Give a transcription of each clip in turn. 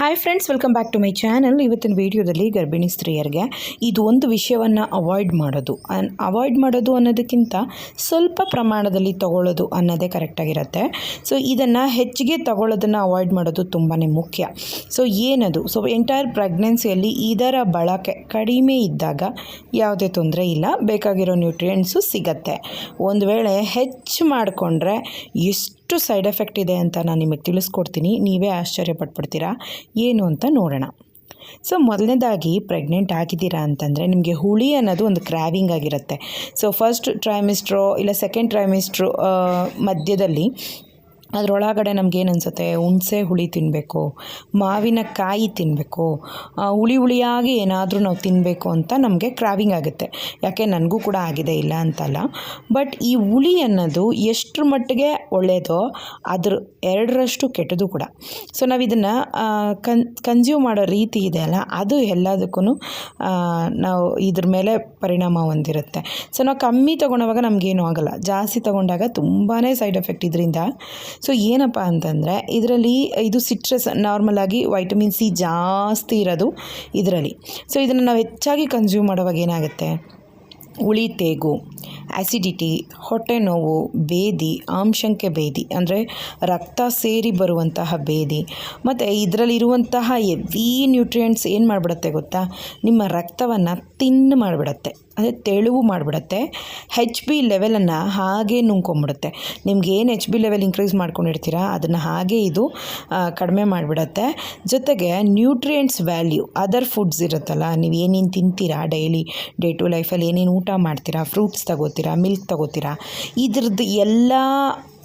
Hi friends welcome back to my channel ಇವತ್ತಿನ ವಿಡಿಯೋದಲ್ಲಿ ಗರ್ಭಿಣಿ ಸ್ತ್ರೀಯರಿಗೆ ಇದು ಒಂದು ವಿಷಯವನ್ನು ಅವಾಯ್ಡ್ ಮಾಡೋದು. ಅವಾಯ್ಡ್ ಮಾಡೋದು ಅನ್ನೋದಕ್ಕಿಂತ ಸ್ವಲ್ಪ ಪ್ರಮಾಣದಲ್ಲಿ ತಗೊಳ್ಳೋದು ಅನ್ನೋದೇ ಕರೆಕ್ಟಾಗಿರುತ್ತೆ ಸೊ ಇದನ್ನು ಹೆಚ್ಚಿಗೆ ತಗೊಳ್ಳೋದನ್ನು ಅವಾಯ್ಡ್ ಮಾಡೋದು ತುಂಬಾ ಮುಖ್ಯ. ಸೊ ಏನದು? ಸೊ ಎಂಟೈರ್ ಪ್ರೆಗ್ನೆನ್ಸಿಯಲ್ಲಿ ಇದರ ಬಳಕೆ ಕಡಿಮೆ ಇದ್ದಾಗ ಯಾವುದೇ ತೊಂದರೆ ಇಲ್ಲ. ಬೇಕಾಗಿರೋ ನ್ಯೂಟ್ರಿಯೆಂಟ್ಸು ಸಿಗತ್ತೆ. ಒಂದು ವೇಳೆ ಹೆಚ್ಚು ಮಾಡಿಕೊಂಡ್ರೆ ಎಷ್ಟು ಸೈಡ್ ಎಫೆಕ್ಟ್ ಇದೆ ಅಂತ ನಾನು ನಿಮಗೆ ತಿಳಿಸ್ಕೊಡ್ತೀನಿ. ನೀವೇ ಆಶ್ಚರ್ಯ ಪಟ್ಬಿಡ್ತೀರಾ? ಏನು ಅಂತ ನೋಡೋಣ. ಸೊ, ಮೊದಲನೇದಾಗಿ ಪ್ರೆಗ್ನೆಂಟ್ ಆಗಿದ್ದೀರಾ ಅಂತಂದರೆ ನಿಮಗೆ ಹುಳಿ ಅನ್ನೋದು ಒಂದು ಕ್ರ್ಯಾವಿಂಗ್ ಆಗಿರುತ್ತೆ. ಸೊ, ಫಸ್ಟ್ ಟ್ರೈಮಿಸ್ಟ್ರೋ ಇಲ್ಲ ಸೆಕೆಂಡ್ ಟ್ರೈಮಿಸ್ಟ್ರು ಮಧ್ಯದಲ್ಲಿ ಅದರೊಳಗಡೆ ನಮಗೇನು ಅನಿಸುತ್ತೆ? ಹುಣಸೆ ಹುಳಿ ತಿನ್ನಬೇಕು ಮಾವಿನಕಾಯಿ ತಿನ್ನಬೇಕು ಹುಳಿ ಹುಳಿಯಾಗಿ ಏನಾದರೂ ನಾವು ತಿನ್ನಬೇಕು ಅಂತ ನಮಗೆ ಕ್ರಾವಿಂಗ್ ಆಗುತ್ತೆ. ಯಾಕೆ? ನನಗೂ ಕೂಡ ಆಗಿದೆ ಇಲ್ಲ ಅಂತಲ್ಲ. ಬಟ್ ಈ ಹುಳಿ ಅನ್ನೋದು ಎಷ್ಟರ ಮಟ್ಟಿಗೆ ಒಳ್ಳೆಯದೋ ಅದ್ರ ಎರಡರಷ್ಟು ಕೆಟ್ಟದು ಕೂಡ. ಸೊ ನಾವು ಇದನ್ನು ಕನ್ ಕನ್ಸ್ಯೂಮ್ ಮಾಡೋ ರೀತಿ ಇದೆ ಅಲ್ಲ, ಅದು ಎಲ್ಲದಕ್ಕೂ ನಾವು ಇದ್ರ ಮೇಲೆ ಪರಿಣಾಮ ಹೊಂದಿರುತ್ತೆ. ಸೊ ನಾವು ಕಮ್ಮಿ ತೊಗೊಳೋವಾಗ ನಮಗೇನು ಆಗಲ್ಲ. ಜಾಸ್ತಿ ತೊಗೊಂಡಾಗ ತುಂಬಾ ಸೈಡ್ ಎಫೆಕ್ಟ್ ಇದರಿಂದ. ಸೊ ಏನಪ್ಪ ಅಂತಂದರೆ, ಇದರಲ್ಲಿ ಇದು ಸಿಟ್ರಸ್ ನಾರ್ಮಲಾಗಿ ವೈಟಮಿನ್ ಸಿ ಜಾಸ್ತಿ ಇರೋದು ಇದರಲ್ಲಿ. ಸೊ ಇದನ್ನು ನಾವು ಹೆಚ್ಚಾಗಿ ಕನ್ಸ್ಯೂಮ್ ಮಾಡುವಾಗ ಏನಾಗುತ್ತೆ? ಉಳಿ ತೇಗು ಆ್ಯಸಿಡಿಟಿ ಹೊಟ್ಟೆ ನೋವು, ಬೇದಿ ಆಂಶಂಕೆ ಬೇದಿ, ಅಂದರೆ ರಕ್ತ ಸೇರಿ ಬರುವಂತಹ ಬೇದಿ. ಮತ್ತು ಇದರಲ್ಲಿರುವಂತಹ ಎವಿ ನ್ಯೂಟ್ರಿಯೆಂಟ್ಸ್ ಏನು ಮಾಡಿಬಿಡತ್ತೆ ಗೊತ್ತಾ? ನಿಮ್ಮ ರಕ್ತವನ್ನು ತಿನ್ನು ಮಾಡಿಬಿಡತ್ತೆ. ಅಂದರೆ ತೆಳುವು ಮಾಡಿಬಿಡತ್ತೆ. ಹೆಚ್ ಬಿ ಲೆವೆಲನ್ನು ಹಾಗೆ ನುಂಗ್ಕೊಂಬಿಡುತ್ತೆ ನಿಮ್ಗೆ ಏನು ಹೆಚ್ ಬಿ ಲೆವೆಲ್ ಇನ್ಕ್ರೀಸ್ ಮಾಡ್ಕೊಂಡಿರ್ತೀರಾ, ಅದನ್ನು ಹಾಗೆ ಇದು ಕಡಿಮೆ ಮಾಡಿಬಿಡತ್ತೆ. ಜೊತೆಗೆ ನ್ಯೂಟ್ರಿಯೆಂಟ್ಸ್ ವ್ಯಾಲ್ಯೂ ಅದರ್ ಫುಡ್ಸ್ ಇರುತ್ತಲ್ಲ, ನೀವು ಏನೇನು ತಿಂತೀರಾ ಡೈಲಿ ಡೇ ಟು ಲೈಫಲ್ಲಿ ಏನೇನು ಊಟ ಮಾಡ್ತೀರಾ ಫ್ರೂಟ್ಸ್ ತಗೋತೀರಾ ಮಿಲ್ಕ್ ತಗೋತೀರಾ, ಇದ್ರದ್ದು ಎಲ್ಲ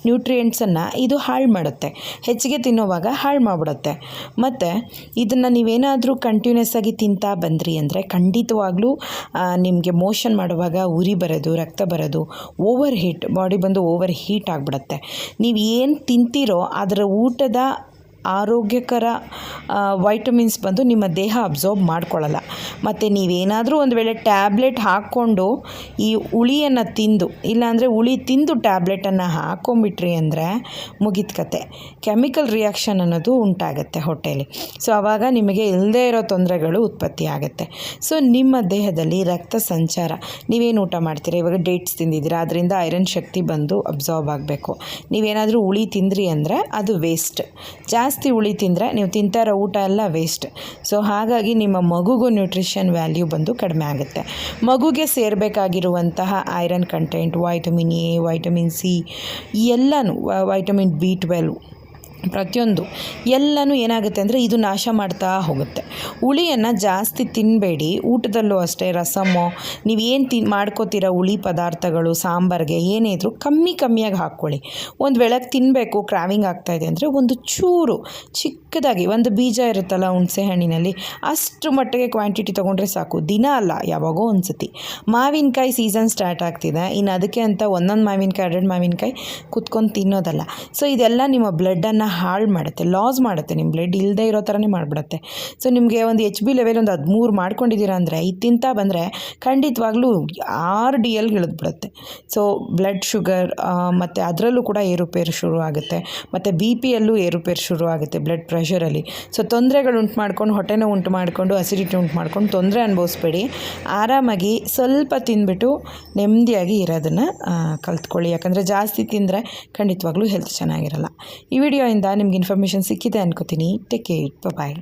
ನ್ಯೂಟ್ರಿಯೆಂಟ್ಸನ್ನು ಇದು ಹಾಳು ಮಾಡುತ್ತೆ. ಹೆಚ್ಚಿಗೆ ತಿನ್ನೋವಾಗ ಹಾಳು ಮಾಡಿಬಿಡುತ್ತೆ. ಮತ್ತು ಇದನ್ನು ನೀವೇನಾದರೂ ಕಂಟಿನ್ಯೂಸ್ ಆಗಿ ತಿಂತಾ ಬಂದ್ರಿ ಅಂದರೆ ಖಂಡಿತವಾಗ್ಲೂ ನಿಮಗೆ ಮೋಷನ್ ಮಾಡುವಾಗ ಉರಿ ಬರೋದು, ರಕ್ತ ಬರೋದು ಓವರ್ ಹೀಟ್ ಬಾಡಿ ಬಂದು ಓವರ್ ಹೀಟ್ ಆಗಿಬಿಡುತ್ತೆ. ನೀವು ಏನು ತಿಂತೀರೋ ಅದರ ಊಟದ ಆರೋಗ್ಯಕರ ವೈಟಮಿನ್ಸ್ ಬಂದು ನಿಮ್ಮ ದೇಹ ಅಬ್ಸಾರ್ಬ್ ಮಾಡ್ಕೊಳ್ಳಲ್ಲ. ಮತ್ತು ನೀವೇನಾದರೂ ಒಂದು ವೇಳೆ ಟ್ಯಾಬ್ಲೆಟ್ ಹಾಕ್ಕೊಂಡು ಈ ಹುಳಿಯನ್ನು ತಿಂದು, ಇಲ್ಲಾಂದರೆ ಹುಳಿ ತಿಂದು ಟ್ಯಾಬ್ಲೆಟನ್ನು ಹಾಕೊಂಬಿಟ್ರಿ ಅಂದರೆ ಮುಗಿದ ಕತೆ. ಕೆಮಿಕಲ್ ರಿಯಾಕ್ಷನ್ ಅನ್ನೋದು ಉಂಟಾಗುತ್ತೆ ಹೊಟ್ಟೆಯಲ್ಲಿ ಸೊ ಆವಾಗ ನಿಮಗೆ ಇಲ್ಲದೇ ಇರೋ ತೊಂದರೆಗಳು ಉತ್ಪತ್ತಿ ಆಗುತ್ತೆ. ಸೊ ನಿಮ್ಮ ದೇಹದಲ್ಲಿ ರಕ್ತ ಸಂಚಾರ, ನೀವೇನು ಊಟ ಮಾಡ್ತೀರಾ? ಇವಾಗ ಡೇಟ್ಸ್ ತಿಂದಿದ್ದೀರಾ, ಅದರಿಂದ ಐರನ್ ಶಕ್ತಿ ಬಂದು ಅಬ್ಸಾರ್ಬ್ ಆಗಬೇಕು. ನೀವೇನಾದರೂ ಹುಳಿ ತಿಂದ್ರಿ ಅಂದರೆ ಅದು ವೇಸ್ಟ್ ಜಾಸ್ತಿ ಜಾಸ್ತಿ ಹುಳಿ ತಿಂದರೆ ನೀವು ತಿಂತಾ ಇರೋ ಊಟ ಎಲ್ಲ ವೇಸ್ಟ್ ಸೊ ಹಾಗಾಗಿ ನಿಮ್ಮ ಮಗುಗೂ ನ್ಯೂಟ್ರಿಷನ್ ವ್ಯಾಲ್ಯೂ ಬಂದು ಕಡಿಮೆ ಆಗುತ್ತೆ. ಮಗುಗೆ ಸೇರಬೇಕಾಗಿರುವಂತಹ iron content vitamin A vitamin C ಎಲ್ಲನೂ ವೈಟಮಿನ್ ಬಿ ಟ್ವೆಲ್ವ್ ಪ್ರತಿಯೊಂದು ಎಲ್ಲನೂ ಏನಾಗುತ್ತೆ ಅಂದರೆ ಇದು ನಾಶ ಮಾಡ್ತಾ ಹೋಗುತ್ತೆ. ಹುಳಿಯನ್ನು ಜಾಸ್ತಿ ತಿನ್ನಬೇಡಿ ಊಟದಲ್ಲೂ ಅಷ್ಟೇ ರಸಮೋ, ನೀವು ಏನು ತಿನ್ ಮಾಡ್ಕೋತೀರ ಹುಳಿ ಪದಾರ್ಥಗಳು, ಸಾಂಬಾರಿಗೆ ಏನೇ ಇದ್ದರೂ ಕಮ್ಮಿ ಕಮ್ಮಿಯಾಗಿ ಹಾಕ್ಕೊಳ್ಳಿ. ಒಂದು ವೇಳೆಗೆ ತಿನ್ನಬೇಕು ಕ್ರಾವಿಂಗ್ ಆಗ್ತಾಯಿದೆ ಅಂದರೆ ಒಂದು ಚೂರು, ಚಿಕ್ಕದಾಗಿ ಒಂದು ಬೀಜ ಇರುತ್ತಲ್ಲ ಹುಣಸೆ ಹಣ್ಣಿನಲ್ಲಿ, ಅಷ್ಟು ಮಟ್ಟಿಗೆ ಕ್ವಾಂಟಿಟಿ ತೊಗೊಂಡ್ರೆ ಸಾಕು. ದಿನ ಅಲ್ಲ, ಯಾವಾಗೋ ಒಂದು ಸತಿ ಮಾವಿನಕಾಯಿ ಸೀಸನ್ ಸ್ಟಾರ್ಟ್ ಆಗ್ತಿದೆ. ಇನ್ನು ಅದಕ್ಕೆ ಅಂತ ಒಂದೊಂದು ಮಾವಿನಕಾಯಿ, ಎರಡು ಮಾವಿನಕಾಯಿ ಕುತ್ಕೊಂಡು ತಿನ್ನೋದಲ್ಲ. ಸೊ ಇದೆಲ್ಲ ನಿಮ್ಮ ಬ್ಲಡ್ಡನ್ನು ಹಾಳು ಮಾಡುತ್ತೆ ಲಾಸ್ ಮಾಡುತ್ತೆ ನಿಮ್ಮ ಬ್ಲಡ್ ಇಲ್ಲದೆ ಇರೋ ಥರನೇ ಮಾಡಿಬಿಡುತ್ತೆ. ಸೊ ನಿಮಗೆ ಒಂದು ಎಚ್ ಬಿ ಲೆವೆಲ್ ಒಂದು ಹದಿಮೂರು ಮಾಡ್ಕೊಂಡಿದ್ದೀರಾ ಅಂದರೆ ಇದು ಬಂದರೆ ಖಂಡಿತವಾಗ್ಲೂ ಆರ್ ಡಿ ಎಲ್ ಇಳಿದ್ಬಿಡುತ್ತೆ. ಸೊ ಬ್ಲಡ್ ಶುಗರ್ ಮತ್ತು ಅದರಲ್ಲೂ ಕೂಡ ಏರುಪೇರು ಶುರು ಆಗುತ್ತೆ. ಮತ್ತು ಬಿ ಪಿಯಲ್ಲೂ ಏರುಪೇರು ಶುರು ಆಗುತ್ತೆ ಬ್ಲಡ್ ಪ್ರೆಷರಲ್ಲಿ ಸೊ ತೊಂದರೆಗಳು ಉಂಟು ಮಾಡ್ಕೊಂಡು ಹೊಟ್ಟೆನೋ ಉಂಟು ಮಾಡಿಕೊಂಡು ಅಸಿಡಿಟಿ ಉಂಟು ಮಾಡ್ಕೊಂಡು ತೊಂದರೆ ಅನುಭವಿಸ್ಬೇಡಿ. ಆರಾಮಾಗಿ ಸ್ವಲ್ಪ ತಿಂದ್ಬಿಟ್ಟು ನೆಮ್ಮದಿಯಾಗಿ ಇರೋದನ್ನು ಕಲ್ತ್ಕೊಳ್ಳಿ. ಯಾಕಂದರೆ ಜಾಸ್ತಿ ತಿಂದರೆ ಖಂಡಿತವಾಗ್ಲೂ ಹೆಲ್ತ್ ಚೆನ್ನಾಗಿರಲ್ಲ. ಈ ವಿಡಿಯೋಯಿಂದ ನಿಮ್ಗೆ ಇನ್ಫಾರ್ಮೇಷನ್ ಸಿಕ್ಕಿದೆ ಅನ್ಕೋತೀನಿ. Take care bye